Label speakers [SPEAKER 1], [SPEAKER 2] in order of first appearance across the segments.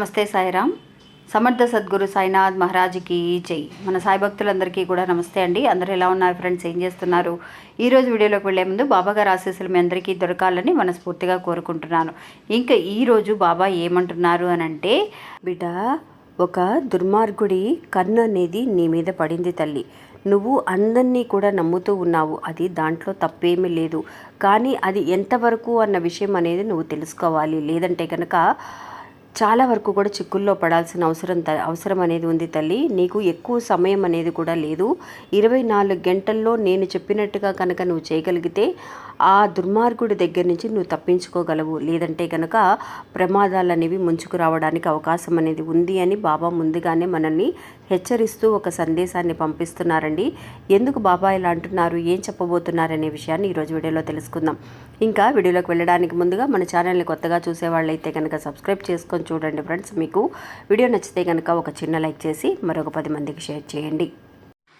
[SPEAKER 1] నమస్తే సాయిరామ్. సమర్థ సద్గురు సాయినాథ్ మహారాజ్కి జై. మన సాయి భక్తులందరికీ కూడా నమస్తే అండి. అందరూ ఎలా ఉన్నారు ఫ్రెండ్స్? ఏం చేస్తున్నారు? ఈరోజు వీడియోలోకి వెళ్ళే ముందు బాబా గారు ఆశీస్సులు మీ అందరికీ దొరకాలని మనస్ఫూర్తిగా కోరుకుంటున్నాను. ఇంకా ఈరోజు బాబా ఏమంటున్నారు అని అంటే బిడ్డ ఒక దుర్మార్గుడి కన్ను అనేది నీ మీద పడింది తల్లి. నువ్వు అందరినీ కూడా నమ్ముతూ ఉన్నావు. అది దాంట్లో తప్పేమీ లేదు. కానీ అది ఎంతవరకు అన్న విషయం అనేది నువ్వు తెలుసుకోవాలి. లేదంటే కనుక చాలా వరకు కూడా చిక్కుల్లో పడాల్సిన అవసరం త అవసరం అనేది ఉంది తల్లి. నీకు ఎక్కువ సమయం అనేది కూడా లేదు. ఇరవై నాలుగు గంటల్లో నేను చెప్పినట్టుగా కనుక నువ్వు చేయగలిగితే ఆ దుర్మార్గుడి దగ్గర నుంచి నువ్వు తప్పించుకోగలవు. లేదంటే కనుక ప్రమాదాలు అనేవి ముంచుకు రావడానికి అవకాశం అనేది ఉంది అని బాబా ముందుగానే మనల్ని హెచ్చరిస్తూ ఒక సందేశాన్ని పంపిస్తున్నారండి. ఎందుకు బాబా ఇలా అంటున్నారు? ఏం చెప్పబోతున్నారు అనే విషయాన్ని ఈరోజు వీడియోలో తెలుసుకుందాం. ఇంకా వీడియోలోకి వెళ్ళడానికి ముందుగా మన ఛానల్ని కొత్తగా చూసేవాళ్ళైతే కనుక సబ్స్క్రైబ్ చేసుకొని చూడండి ఫ్రెండ్స్. మీకు వీడియో నచ్చితే కనుక ఒక చిన్న లైక్ చేసి మరొక పది మందికి షేర్ చేయండి.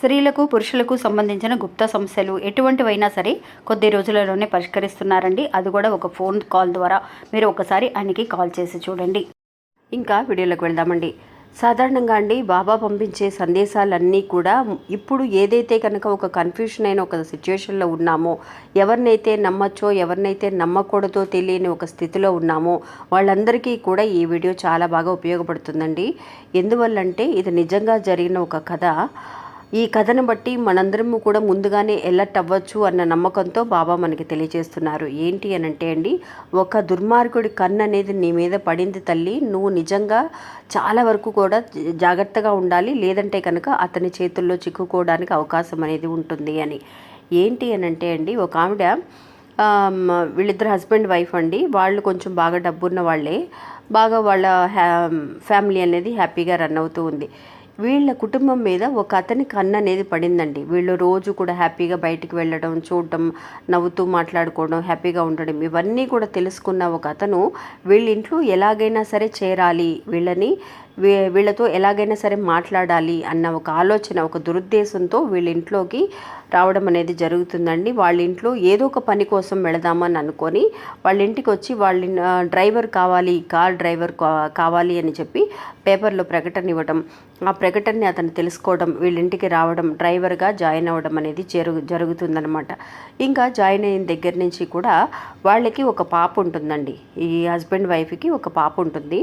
[SPEAKER 1] స్త్రీలకు పురుషులకు సంబంధించిన గుప్త సమస్యలు ఎటువంటివైనా సరే కొద్ది రోజులలోనే పరిష్కరిస్తున్నారండి. అది కూడా ఒక ఫోన్ కాల్ ద్వారా. మీరు ఒకసారి ఆయనకి కాల్ చేసి చూడండి. ఇంకా వీడియోలోకి వెళ్దామండి. సాధారణంగా అండి బాబా పంపించే సందేశాలన్నీ కూడా ఇప్పుడు ఏదైతే కనుక ఒక కన్ఫ్యూషన్ అయిన ఒక సిచ్యువేషన్లో ఉన్నామో ఎవరినైతే నమ్మచ్చో ఎవరినైతే నమ్మకూడదో తెలియని ఒక స్థితిలో ఉన్నామో వాళ్ళందరికీ కూడా ఈ వీడియో చాలా బాగా ఉపయోగపడుతుందండి. ఎందువల్లంటే ఇది నిజంగా జరిగిన ఒక కథ. ఈ కథను బట్టి మనందరము కూడా ముందుగానే ఎలర్ట్ అవ్వచ్చు అన్న నమ్మకంతో బాబా మనకి తెలియజేస్తున్నారు. ఏంటి అని అంటే అండి ఒక దుర్మార్గుడి కన్ను అనేది నీ మీద పడింది తల్లి. నువ్వు నిజంగా చాలా వరకు కూడా జాగ్రత్తగా ఉండాలి. లేదంటే కనుక అతని చేతుల్లో చిక్కుకోవడానికి అవకాశం అనేది ఉంటుంది అని. ఏంటి అని అంటే అండి ఒక ఆవిడ వీళ్ళిద్దరు హస్బెండ్ వైఫ్ అండి. వాళ్ళు కొంచెం బాగా డబ్బున్న వాళ్ళే. బాగా వాళ్ళ హ్యా ఫ్యామిలీ అనేది హ్యాపీగా రన్ అవుతూ ఉంది. వీళ్ళ కుటుంబం మీద ఒక అతని కన్ను అనేది పడిందండి. వీళ్ళు రోజు కూడా హ్యాపీగా బయటికి వెళ్ళడం చూడటం నవ్వుతూ మాట్లాడుకోవడం హ్యాపీగా ఉండడం ఇవన్నీ కూడా తెలుసుకున్న ఒక అతను వీళ్ళ ఇంట్లో ఎలాగైనా సరే చేరాలి వీళ్ళని వీళ్ళతో ఎలాగైనా సరే మాట్లాడాలి అన్న ఒక ఆలోచన ఒక దురుద్దేశంతో వీళ్ళ ఇంట్లోకి రావడం అనేది జరుగుతుందండి. వాళ్ళ ఇంట్లో ఏదో ఒక పని కోసం వెళదామని అనుకొని వాళ్ళ ఇంటికి వచ్చి వాళ్ళ డ్రైవర్ కావాలి కార్ డ్రైవర్ కావాలి అని చెప్పి పేపర్లో ప్రకటన ఇవ్వడం ఆ ప్రకటనని అతను తెలుసుకోవడం వీళ్ళింటికి రావడం డ్రైవర్గా జాయిన్ అవ్వడం అనేది జరుగు జరుగుతుందనమాట ఇంకా జాయిన్ అయిన దగ్గర నుంచి కూడా వాళ్ళకి ఒక పాప ఉంటుందండి. ఈ హస్బెండ్ వైఫ్కి ఒక పాప ఉంటుంది.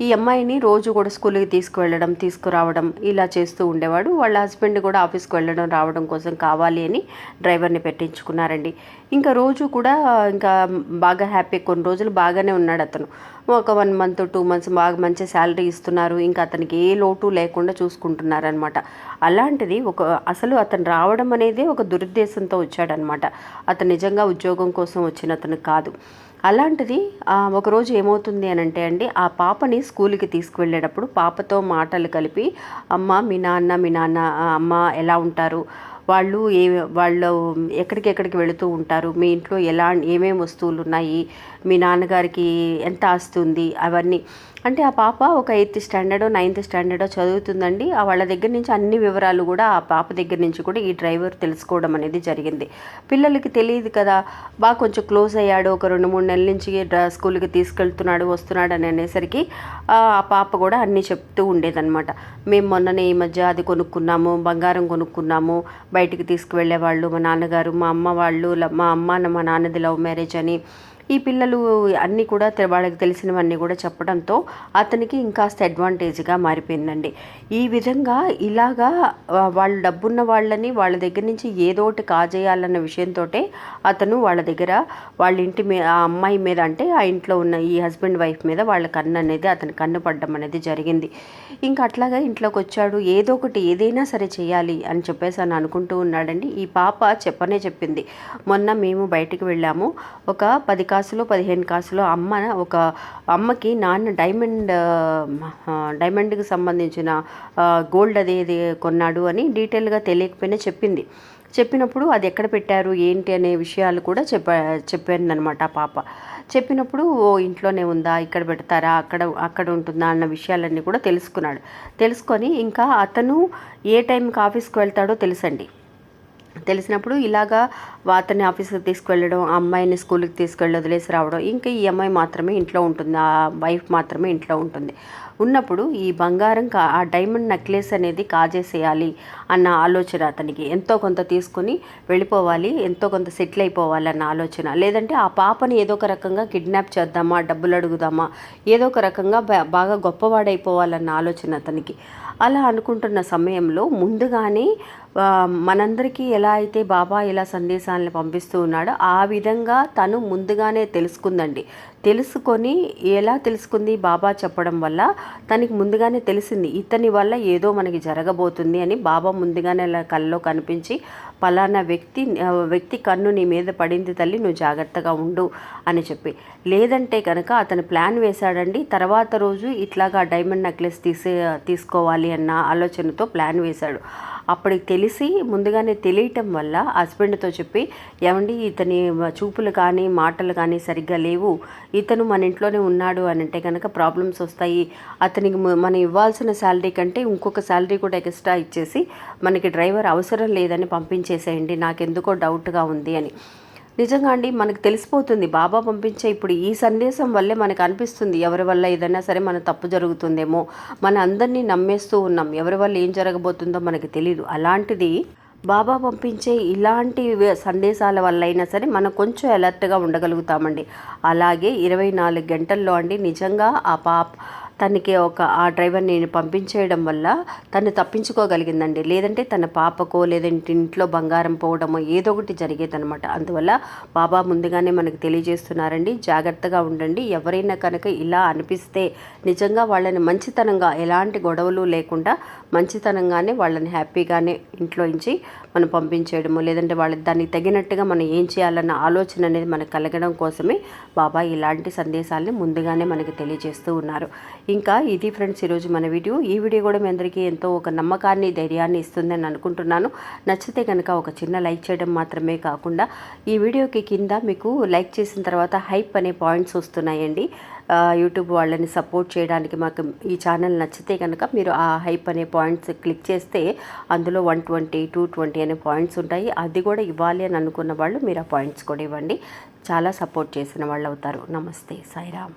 [SPEAKER 1] ఈ అమ్మాయిని రోజు కూడా స్కూల్కి తీసుకువెళ్ళడం తీసుకురావడం ఇలా చేస్తూ ఉండేవాడు. వాళ్ళ హస్బెండ్ కూడా ఆఫీస్కి వెళ్ళడం రావడం కోసం కావాలి అని డ్రైవర్ని పెట్టించుకున్నారండి. ఇంకా రోజు కూడా ఇంకా బాగా హ్యాపీ కొన్ని రోజులు బాగానే ఉన్నాడు అతను. ఒక వన్ మంత్ టూ మంత్స్ బాగా మంచి శాలరీ ఇస్తున్నారు. ఇంకా అతనికి ఏ లోటు లేకుండా చూసుకుంటున్నారనమాట అలాంటిది ఒక అసలు అతను రావడం అనేది ఒక దురుద్దేశంతో వచ్చాడనమాట. అతను నిజంగా ఉద్యోగం కోసం వచ్చిన అతను కాదు. అలాంటిది ఒకరోజు ఏమవుతుంది అని అంటే అండి ఆ పాపని స్కూల్కి తీసుకువెళ్ళేటప్పుడు పాపతో మాటలు కలిపి అమ్మ మీ నాన్న మీ నాన్న అమ్మ ఎలా ఉంటారు? వాళ్ళు ఏ వాళ్ళు ఎక్కడికి ఎక్కడికి వెళుతూ ఉంటారు? మీ ఇంట్లో ఎలా ఏమేమి వస్తువులు ఉన్నాయి? మీ నాన్నగారికి ఎంత ఆస్తి ఉంది? అవన్నీ. అంటే ఆ పాప ఒక ఎయిత్ స్టాండర్డో నైన్త్ స్టాండర్డో చదువుతుందండి. వాళ్ళ దగ్గర నుంచి అన్ని వివరాలు కూడా ఆ పాప దగ్గర నుంచి కూడా ఈ డ్రైవర్ తెలుసుకోవడం అనేది జరిగింది. పిల్లలకి తెలియదు కదా బాగా కొంచెం క్లోజ్ అయ్యాడు ఒక రెండు మూడు నెలల నుంచి స్కూల్కి తీసుకెళ్తున్నాడు వస్తున్నాడు అని అనేసరికి ఆ పాప కూడా అన్నీ చెప్తూ ఉండేదన్నమాట. మేము మొన్ననే ఈ మధ్య అది కొనుక్కున్నాము బంగారం కొనుక్కున్నాము బయటికి తీసుకువెళ్ళేవాళ్ళు మా నాన్నగారు మా అమ్మ వాళ్ళు మా అమ్మ మా నాన్నది లవ్ మ్యారేజ్ అని ఈ పిల్లలు అన్నీ కూడా వాళ్ళకి తెలిసినవన్నీ కూడా చెప్పడంతో అతనికి ఇంకాస్త అడ్వాంటేజ్గా మారిపోయిందండి. ఈ విధంగా ఇలాగా వాళ్ళు డబ్బున్న వాళ్ళని వాళ్ళ దగ్గర నుంచి ఏదో ఒకటి కాజేయాలన్న విషయంతో అతను వాళ్ళ దగ్గర వాళ్ళ ఇంటి మీద ఆ అమ్మాయి మీద అంటే ఆ ఇంట్లో ఉన్న ఈ హస్బెండ్ వైఫ్ మీద వాళ్ళ కన్ను అనేది అతని కన్ను పడ్డం అనేది జరిగింది. ఇంకా అట్లాగా ఇంట్లోకి వచ్చాడు. ఏదో ఒకటి ఏదైనా సరే చేయాలి అని చెప్పేసి అని అనుకుంటూ ఉన్నాడండి. ఈ పాప చెప్పనే చెప్పింది. మొన్న మేము బయటికి వెళ్ళాము. ఒక పది కాసులు పదిహేను కాసులు అమ్మ ఒక అమ్మకి నాన్న డైమండ్ డైమండ్కి సంబంధించిన గోల్డ్ అది ఇది కొన్నాడు అని డీటెయిల్గా తెలియకపోయినా చెప్పింది. చెప్పినప్పుడు అది ఎక్కడ పెట్టారు ఏంటి అనే విషయాలు కూడా చెప్ప చెప్పానమాట ఆ పాప. చెప్పినప్పుడు ఓ ఇంట్లోనే ఉందా ఇక్కడ పెడతారా అక్కడ అక్కడ ఉంటుందా అన్న విషయాలన్నీ కూడా తెలుసుకున్నాడు. తెలుసుకొని ఇంకా అతను ఏ టైంకి ఆఫీస్కి వెళ్తాడో తెలుసండి. తెలిసినప్పుడు ఇలాగా అతన్ని ఆఫీస్కి తీసుకెళ్ళడం ఆ అమ్మాయిని స్కూల్కి తీసుకెళ్ళి వదిలేసి రావడం ఇంకా ఈ అమ్మాయి మాత్రమే ఇంట్లో ఉంటుంది ఆ వైఫ్ మాత్రమే ఇంట్లో ఉంటుంది. ఉన్నప్పుడు ఈ బంగారం కా ఆ డైమండ్ నెక్లెస్ అనేది కాజేసేయాలి అన్న ఆలోచన అతనికి. ఎంతో కొంత తీసుకొని వెళ్ళిపోవాలి ఎంతో కొంత సెటిల్ అయిపోవాలి అన్న ఆలోచన. లేదంటే ఆ పాపని ఏదో ఒక రకంగా కిడ్నాప్ చేద్దామా డబ్బులు అడుగుదామా ఏదో ఒక రకంగా బాగా గొప్పవాడైపోవాలన్న ఆలోచన అతనికి. అలా అనుకుంటున్న సమయంలో ముందుగానే మనందరికీ ఎలా అయితే బాబా ఇలా సందేశాలను పంపిస్తూ ఉన్నాడో ఆ విధంగా తను ముందుగానే తెలుసుకుందండి. తెలుసుకొని ఎలా తెలుసుకుంది బాబా చెప్పడం వల్ల? తనకి ముందుగానే తెలిసింది ఇతని వల్ల ఏదో మనకి జరగబోతుంది అని బాబా ముందుగానే కళ్ళలో కనిపించి పలానా వ్యక్తి వ్యక్తి కన్ను నీ మీద పడింది తల్లి నువ్వు జాగ్రత్తగా ఉండు అని చెప్పి. లేదంటే కనుక అతను ప్లాన్ వేశాడండి తర్వాత రోజు ఇట్లాగా డైమండ్ నెక్లెస్ తీసే తీసుకోవాలి అన్న ఆలోచనతో ప్లాన్ వేశాడు. అప్పటికి తెలిసి ముందుగానే తెలియటం వల్ల హస్బెండ్తో చెప్పి ఏమండి ఇతని చూపులు కానీ మాటలు కానీ సరిగ్గా లేవు. ఇతను మన ఇంట్లోనే ఉన్నాడు అని అంటే కనుక ప్రాబ్లమ్స్ వస్తాయి. అతనికి మనం ఇవ్వాల్సిన శాలరీ కంటే ఇంకొక శాలరీ కూడా ఎక్స్ట్రా ఇచ్చేసి మనకి డ్రైవర్ అవసరం లేదని పంపించేసేయండి. నాకెందుకో డౌట్గా ఉంది అని. నిజంగా అండి మనకు తెలిసిపోతుంది. బాబా పంపించే ఇప్పుడు ఈ సందేశం వల్లే మనకు అనిపిస్తుంది. ఎవరి వల్ల ఏదైనా సరే మన తప్పు జరుగుతుందేమో మన అందరినీ నమ్మేస్తూ ఉన్నాం. ఎవరి వల్ల ఏం జరగబోతుందో మనకు తెలియదు అలాంటిది బాబా పంపించే ఇలాంటి సందేశాల వల్ల అయినా సరే మనం కొంచెం అలర్ట్గా ఉండగలుగుతామండి. అలాగే ఇరవై నాలుగు గంటల్లో అండి నిజంగా ఆ పాప తనకి ఒక ఆ డ్రైవర్ని పంపించేయడం వల్ల తను తప్పించుకోగలిగిందండి. లేదంటే తన పాపకో లేదంటే ఇంట్లో బంగారం పోవడమో ఏదో ఒకటి జరిగేదనమాట అందువల్ల బాబా ముందుగానే మనకు తెలియజేస్తున్నారండి జాగ్రత్తగా ఉండండి. ఎవరైనా కనుక ఇలా అనిపిస్తే నిజంగా వాళ్ళని మంచితనంగా ఎలాంటి గొడవలు లేకుండా మంచితనంగానే వాళ్ళని హ్యాపీగానే ఇంట్లో నుంచి మనం పంపించేయడము లేదంటే వాళ్ళ దానికి తగినట్టుగా మనం ఏం చేయాలన్న ఆలోచన అనేది మనకు కలగడం కోసమే బాబా ఇలాంటి సందేశాలని ముందుగానే మనకి తెలియజేస్తూ ఉన్నారు. ఇంకా ఇది ఫ్రెండ్స్ ఈరోజు మన వీడియో. ఈ వీడియో కూడా మీ అందరికీ ఎంతో ఒక నమ్మకాన్ని ధైర్యాన్ని ఇస్తుందని అనుకుంటున్నాను. నచ్చితే కనుక ఒక చిన్న లైక్ చేయడం మాత్రమే కాకుండా ఈ వీడియోకి కింద మీకు లైక్ చేసిన తర్వాత హైప్ అనే పాయింట్స్ వస్తున్నాయండి. యూట్యూబ్ వాళ్ళని సపోర్ట్ చేయడానికి మాకు ఈ ఛానల్ నచ్చితే కనుక మీరు ఆ హైప్ అనే పాయింట్స్ క్లిక్ చేస్తే అందులో వన్ ట్వంటీ టూ ట్వంటీ అనే పాయింట్స్ ఉంటాయి. అది కూడా ఇవ్వాలి అని అనుకున్న వాళ్ళు మీరు ఆ పాయింట్స్ కూడా ఇవ్వండి. చాలా సపోర్ట్ చేసిన వాళ్ళు అవుతారు. నమస్తే సాయిరామ్.